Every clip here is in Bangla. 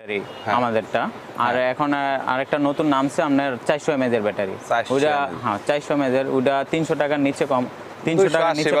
ব্যাটারি হ্যাঁ। আমাদেরটা। আর এখন আহ, আরেকটা নতুন নামছে আপনার চারশো এম এর ব্যাটারি ওটা হ্যাঁ চারশো এমএজ এর ওটা তিনশো টাকার নিচে কম তিনশো টাকার 280 নিচে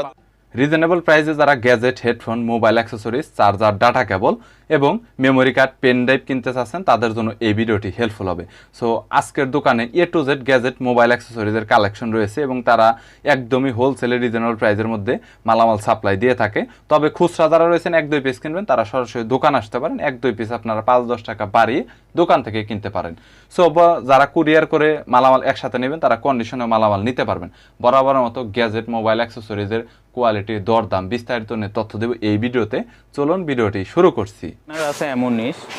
রিজনেবল প্রাইসে যারা gadget headphone mobile accessories charger data cable এবং মেমোরি কার্ড পেন ড্রাইভ কিনতে চাচ্ছেন, তাদের জন্য এই ভিডিওটি হেল্পফুল হবে। সো আজকের দোকানে A to Z gadget mobile অ্যাক্সেসরিজের collection রয়েছে এবং তারা একদমই হোলসেলে রিজনেবল প্রাইসের মধ্যে মালামাল সাপ্লাই দিয়ে থাকে। তবে খুচরা যারা রয়েছেন, এক দুই পিস কিনবেন, তারা সরাসরি দোকান আসতে পারেন। এক দুই পিস আপনারা পাঁচ দশ টাকা বাড়িয়ে দোকান থেকে কিনতে পারেন। সো যারা কুরিয়ার করে মালামাল একসাথে নেবেন, তারা কন্ডিশনে মালামাল নিতে পারবেন। বরাবরের মতো গ্যাজেট মোবাইল অ্যাক্সেসরিজের কোয়ালিটি দরদাম বিস্তারিত নিয়ে তথ্য দেব এই ভিডিওতে। চলুন, ভিডিওটি শুরু করছি। আপনার আছে এম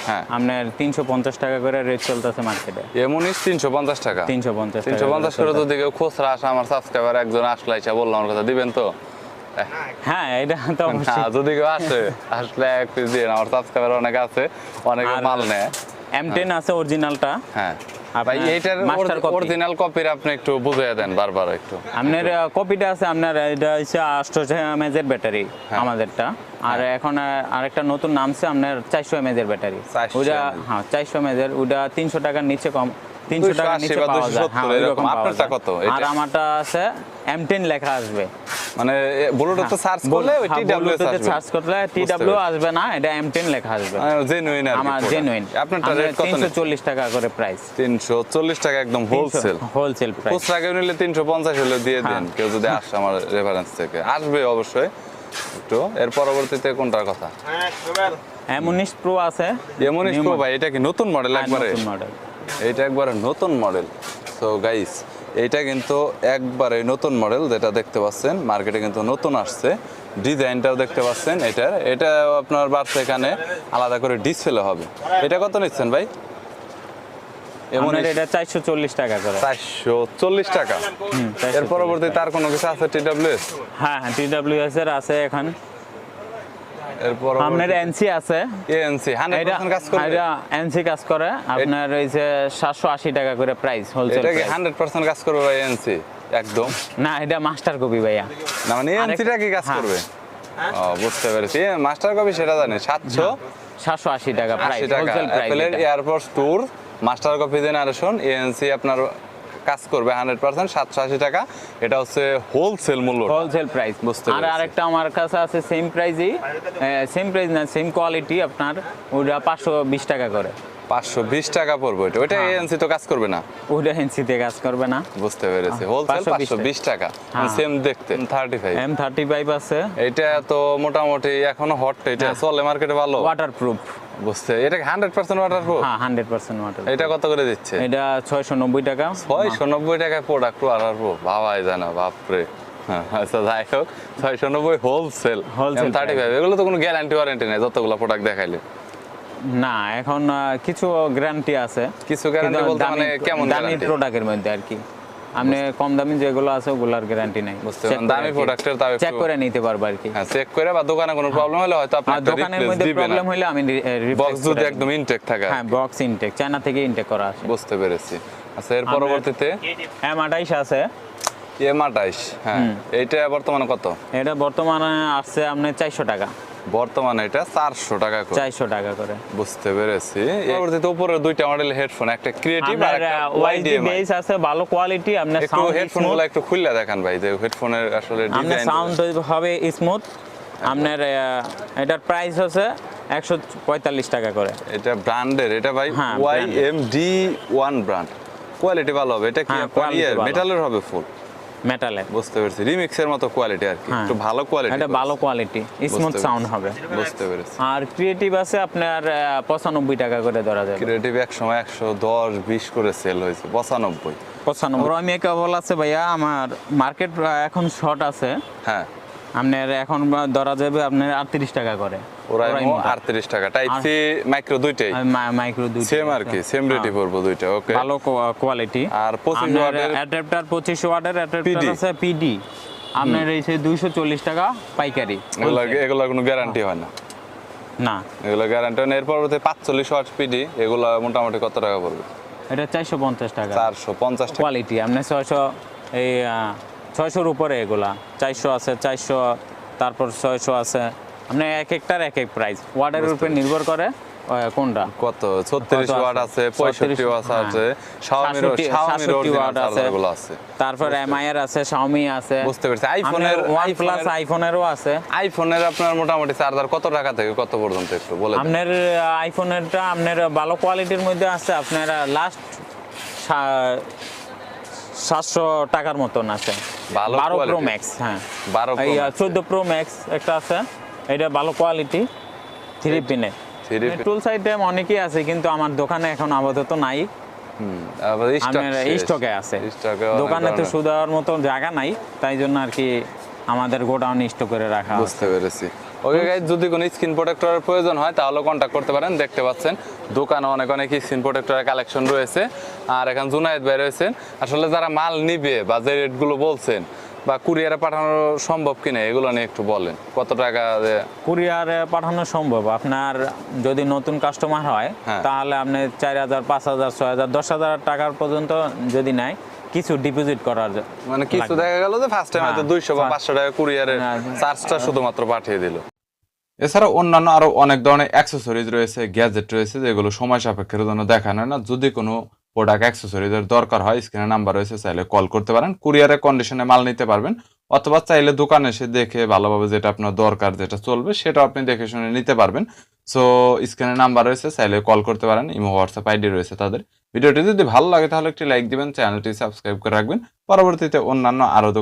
হ্যাঁ। আপনার তিনশো পঞ্চাশ টাকা করে রেট চলতেছে মার্কেটে এমনই তিনশো পঞ্চাশ টাকা? তিনশো পঞ্চাশ তিনশো পঞ্চাশ করে কেউ খুচরা আসে আমার সাবস্ক্রাইবার একজন আসলে বললাম আমার কথা দিবেন তো? হ্যাঁ এটা তো যদি কেউ আসে আসলে এক পিস দিয়ে আমার সাবস্ক্রাইবার অনেক আছে অনেকে মাল নেয়। এম টেন আছে অরিজিনালটা হ্যাঁ। ভাই copy। অরিজিনাল কপির আপনি একটু বুঝিয়ে দেন বারবার একটু। আপনার কপিটা আছে আপনার এটা হচ্ছে আটশো এমএজ এর ব্যাটারি হ্যাঁ। আমাদেরটা। আর এখন আহ, আরেকটা নতুন নামছে আপনার চারশো এমএজ এর ব্যাটারি ওটা হ্যাঁ চারশো এমএজ এর ওটা তিনশো টাকার নিচে কম তিনশো টাকার নিচে পাওয়া যায়। হ্যাঁ এরকম। আপনারটা কত? আর আমারটা আছে এম টেন লেখা আসবে। মানে ব্লুটুথ সার্চ করলে ওই টিডব্লিউ সার্চ করলে টি ডাব্লিউ আসবে না এটা এম টেন লেখা আসবে। জেনুইন আর আমার জেনুইন আপনারটা রেট কত তিনশো চল্লিশ টাকা করে প্রাইস তিনশো চল্লিশ টাকা একদম হোলসেল হোলসেল প্রাইস খুচরা কেউ নিলে তিনশো পঞ্চাশ হলে দিয়ে হ্যাঁ। দেন কেউ যদি আসে আমার রেফারেন্স থেকে। আসবে অবশ্যই। একটু এর পরবর্তীতে কোনটার কথা? এম উনিশ প্রো আছে। এমনই New প্রো ভাই এটা কি নতুন মডেল হ্যাঁ, একবারে? নতুন মডেল এইটা একবারে নতুন মডেল সো গাইস এইটা কিন্তু একবারে নতুন মডেল যেটা দেখতে পাচ্ছেন। মার্কেটে কিন্তু নতুন আসছে। ডিজাইনটাও দেখতে পাচ্ছেন এটার। এটা আপনার বাড়ছে এখানে। আলাদা করে ডিসপ্লে হবে। এটা কত নিচ্ছেন ভাই? এমন এটা চারশো চল্লিশ টাকা করে। টাকা। এর পরবর্তী তার কোনো কিছু আছে টিডব্লিউএস হ্যাঁ হ্যাঁ টিডব্লিউএস এর আছে এখন। আপনার এনসি আছে। কাজ করবে। এটা এনসি কাজ করে। আপনার এই যে সাতশো আশি টাকা করে প্রাইস হোলসেল এটা কি হান্ড্রেড পার্সেন্ট কাজ করবে ভাই এএনসি একদম। না এটা মাস্টার কপি ভাইয়া। না মানে এএনসিটা কি কাজ হ্যাঁ। করবে। ও বুঝতে পেরেছি। মাস্টার কপি সেটা জানি। সাতশো সাতশো আশি টাকা price wholesale price airport tour master copy generation ANC আপনার কাজ করবে হান্ড্রেড পার্সেন্ট সাতশো আশি টাকা। এটা হচ্ছে হোলসেল মূল্য হোলসেল প্রাইস বুঝতে আর আরেকটা আমার কাছে আছে সেম প্রাইসই সেম প্রাইস না সেম কোয়ালিটি আপনার ওটা পাঁচশো বিশ টাকা করে। পাঁচশো বিশ টাকা পড়বে ওইটা হ্যাঁ। তো কাজ করবে না। ওটা এনসিতে কাজ করবে না। বুঝতে পেরেছি। হোলসেল 520 পাঁচশো বিশ টাকা। হ্যাঁ। সেম দেখতে। Thirty five M thirty five আছে। এটা তো মোটামুটি এখনও হট এটা হ্যাঁ। চলে মার্কেটে ভালো। ওয়াটার প্রুফ বুঝতে এটা হান্ড্রেড পার্সেন্ট ওয়াটার প্রুফ হ্যাঁ হান্ড্রেড পার্সেন্ট ওয়াটার এটা কত করে দিচ্ছে? এটা ছয়শো নব্বই টাকা। ছয়শো নব্বই টাকায় প্রোডাক্ট ওয়াটার প্রুফ ভাবাই জানা বাপরে। হ্যাঁ, আচ্ছা যাই হোক। ছয়শো নব্বই হোলসেল Wholesale থার্টি ফাইভ এগুলো তো কোনো গ্যারান্টি ওয়ারেন্টি নেই যতগুলো প্রোডাক্ট দেখাইলে। না এখন কিছু গ্যারান্টি আছে। কিছু গ্যারান্টি বলতে মানে কেমন দামি প্রোডাক্টের মধ্যে আর কি। আপনি কম দামি যেগুলো আছে ওগুলার গ্যারান্টি নাই। বুঝতে পারলাম। দামি product-এর তাও চেক করে নিতে পারব আর কি। হ্যাঁ চেক করে বা দোকানে কোনো প্রবলেম হলে হয়তো আপনার দোকানের মধ্যে প্রবলেম হলে আমি বক্স যদি একদম ইনটেক থাকে হ্যাঁ বক্স ইনটেক চায়না থেকে ইনটেক করা আছে। বুঝতে পেরেছি। আচ্ছা এর পরবর্তীতে? এম আঠাইশ আছে। এম আঠাইশ হ্যাঁ। এইটা বর্তমানে কত? এটা বর্তমানে আসছে আপনি চারশো টাকা। বর্তমানে এটা চারশো টাকা করে। চারশো টাকা করে। বুঝতে পেরেছি। পরবর্তীতে উপরে দুইটা মডেল হেডফোন একটা ক্রিয়েটিভ আর একটা ওয়াইডি বেস আছে ভালো কোয়ালিটি আপনার একটু সাউন্ড হেডফোনগুলো একটু খুললে দেখান ভাই যে হেডফোনের আসলে ডিজাইন সাউন্ড হবে স্মুথ আপনার আহ, এটার প্রাইস হচ্ছে একশো পঁয়তাল্লিশ টাকা করে। এটা ব্র্যান্ডের এটা ভাই হ্যাঁ, Y M D one brand quality ভালো হবে এটা কি হ্যাঁ। মেটালের হবে ফুল মেটালে। বুঝতে পেরেছি। রিমিক্সের মতো কোয়ালিটি আর কি। হ্যাঁ। একটু ভালো কোয়ালিটি এটা ভালো কোয়ালিটি স্মুথ সাউন্ড হবে। বুঝতে পেরেছি। আর ক্রিয়েটিভ আছে আপনার আহ, পঁচানব্বই টাকা করে ধরা যাবে। ক্রিয়েটিভ এক সময় একশো দশ বিশ করে সেল হয়েছে। পঁচানব্বই। পঁচানব্বই। আমি কেবল আছে ভাইয়া আমার মার্কেট এখন শর্ট আছে। হ্যাঁ। আপনার এখন ধরা যাবে আপনার আটত্রিশ টাকা করে। ওরাইমো। আটত্রিশ টাকা। টাইপ সি মাইক্রো দুইটাই। মাইক্রো দুই সেম আর কি সেম রেটই পড়ব দুইটা ওকে ভালো কোয়ালিটি আর 25 ওয়াটের- অ্যাডাপ্টার পঁচিশ ওয়াটের অ্যাডাপ্টার আছে পিডি আপনার এই যে দুইশো চল্লিশ টাকা পাইকারি। এগুলো কোনো গ্যারান্টি হয়। না। না। এগুলো গ্যারান্টি হয় না। এর পরবর্তী পাঁচচল্লিশ ওয়াট পিডি এগুলো মোটামুটি কত টাকা পড়বে? এটা চারশো পঞ্চাশ টাকা। কোয়ালিটি আপনার ছয়শো এই ছয়শোর উপরে এগুলা। চারশো আছে চারশো তারপর ছয়শো আছে। আপনি এক একটার এক এক প্রাইস ওয়ার্ডের উপরে নির্ভর করে কোনটা? কত? ছত্রিশ কত আছে? ওয়াট আছে পঁয়ষট্টি 36 ওয়াট আছে। হ্যাঁ। শাওমির 67 শাওমির ওয়াট আছে। আছে। তারপর এমআই এর আছে শাওমি আছে। বুঝতে পেরেছি। আইফোনের- আইফোনের- আইফোনেরও আছে। আইফোনের আপনার মোটামুটি চার্জার কত টাকা থেকে কত পর্যন্ত একটু বলে আপনার আইফোনেরটা আপনার ভালো কোয়ালিটির মধ্যে আছে। আপনার লাস্ট সাতশো টাকার মতন আছে। বারো প্রো ম্যাক্স হ্যাঁ। 12 Pro এই Max চোদ্দ প্রো ম্যাক্স একটা আছে। এটা ভালো কোয়ালিটি থ্রি টুল সাইডে অনেকেই আছে কিন্তু আমার দোকানে এখন আপাতত নাই। স্টকে আছে। দোকানে তো। সুদার মতো জায়গা নাই তাই জন্য আর কি আমাদের গোডাউন স্টক করে রাখা। বুঝতে পেরেছি। ওকে গাইজ যদি কোনো স্ক্রিন প্রোটেক্টরের প্রয়োজন হয় তাহলে কন্ট্যাক্ট করতে পারেন দেখতে পাচ্ছেন। দোকানে অনেক অনেক স্ক্রিন প্রোটেক্টরের কালেকশন রয়েছে। আর এখন জুনায়েদ ভাই রয়েছেন আসলে যারা মাল নিবে বা যে রেটগুলো বলছেন বা কুরিয়ারে পাঠানো সম্ভব কিনা এগুলো নিয়ে একটু বলেন কত টাকা কুরিয়ারে পাঠানো সম্ভব আপনার যদি নতুন কাস্টমার হয় হ্যাঁ। তাহলে আপনি চার হাজার পাঁচ হাজার ছয় হাজার দশ হাজার টাকার পর্যন্ত যদি নেয় কিছু ডিপোজিট করার মানে কিছু দেখা গেল যে ফার্স্ট টাইম হয়তো হ্যাঁ, দুইশো বা হ্যাঁ। পাঁচশো টাকা কুরিয়ারের হ্যাঁ। চার্জটা শুধুমাত্র পাঠিয়ে দিল এছাড়া অন্যান্য আরও অনেক ধরনের অ্যাক্সেসরিজ রয়েছে গ্যাজেট রয়েছে যেগুলো সময় সাপেক্ষের জন্য দেখানো হয় না যদি কোনো প্রোডাক্ট অ্যাক্সেসরিজের দরকার হয় স্ক্রিনে নাম্বার রয়েছে, চাইলে কল করতে পারেন কুরিয়ারে কন্ডিশনে মাল নিতে পারবেন, অথবা চাইলে দোকানে এসে দেখে ভালোভাবে যেটা আপনার দরকার যেটা চলবে সেটা আপনি দেখে শুনে নিতে পারবেন। সো স্ক্রিনে নাম্বার রয়েছে, চাইলে কল করতে পারেন, ইমো, হোয়াটসঅ্যাপ আইডি রয়েছে তাদের। ভিডিওটি যদি ভালো লাগে তাহলে একটি লাইক দিবেন, চ্যানেলটি সাবস্ক্রাইব করে রাখবেন। পরবর্তীতে অন্যান্য আরও দোকান